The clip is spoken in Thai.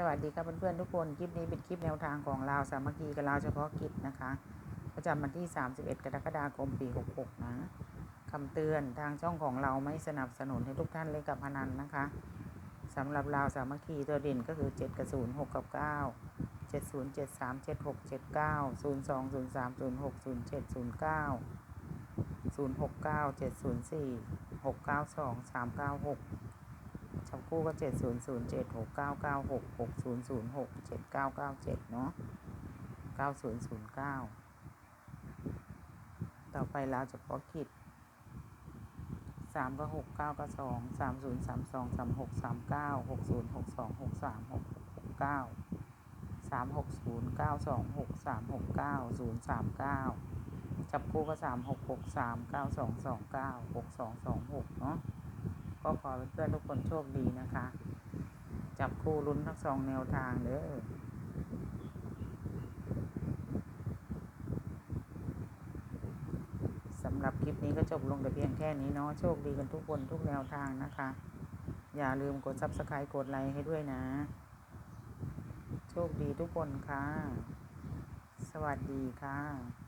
สวัสดีครับเพื่อนๆทุกคน คลิปนี้เป็นคลิปแนวทางของลาวสามัคคีกับลาวเฉพาะกิจนะคะ ประจำวันที่ 31 กรกฎาคมปี 66 นะคำเตือนทางช่องของเราไม่สนับสนุนให้ทุกท่านเล่นกับพนันนะคะสำหรับลาวสามัคคีตัวเด่นก็คือ 7 กับ 0 6 กับ 9 7 0 7 3 7 6 7 9 0 2 0 3 0 6 0 7 0 9 0 6 9 7 0 4 6 9 2 3 9 6 จับคู่ก็เจ็ดศูนย์ศูนย์เจ็ดหกเก้าเก้าหกหกศูนย์ศูนย์หกเจ็ดเก้าเก้าเจ็ดเนาะเก้าศูนย์ศูนย์เก้าต่อไปเราจะพอคิดสามก็หกเก้าก็สองสามศูนย์สามสองสามหกสามเก้าหกศูนย์หกสองหกสามหกหกเก้าสามหกศูนย์เก้าสองหกสามหกเก้าศูนย์สามเก้าจับคู่ก็สามหกหกสามเก้าสองสองเก้าหกสองสองหกเนาะ ก็ขอเพื่อนทุกคนโชคดีนะคะ จับคู่ลุ้นทั้งสองแนวทางเด้อสำหรับคลิปนี้ก็จบลงแต่เพียงแค่นี้เนาะโชคดีกันทุกคนทุกแนวทางนะคะ อย่าลืมกด subscribe กดไลค์ให้ด้วยนะ โชคดีทุกคนค่ะ สวัสดีค่ะ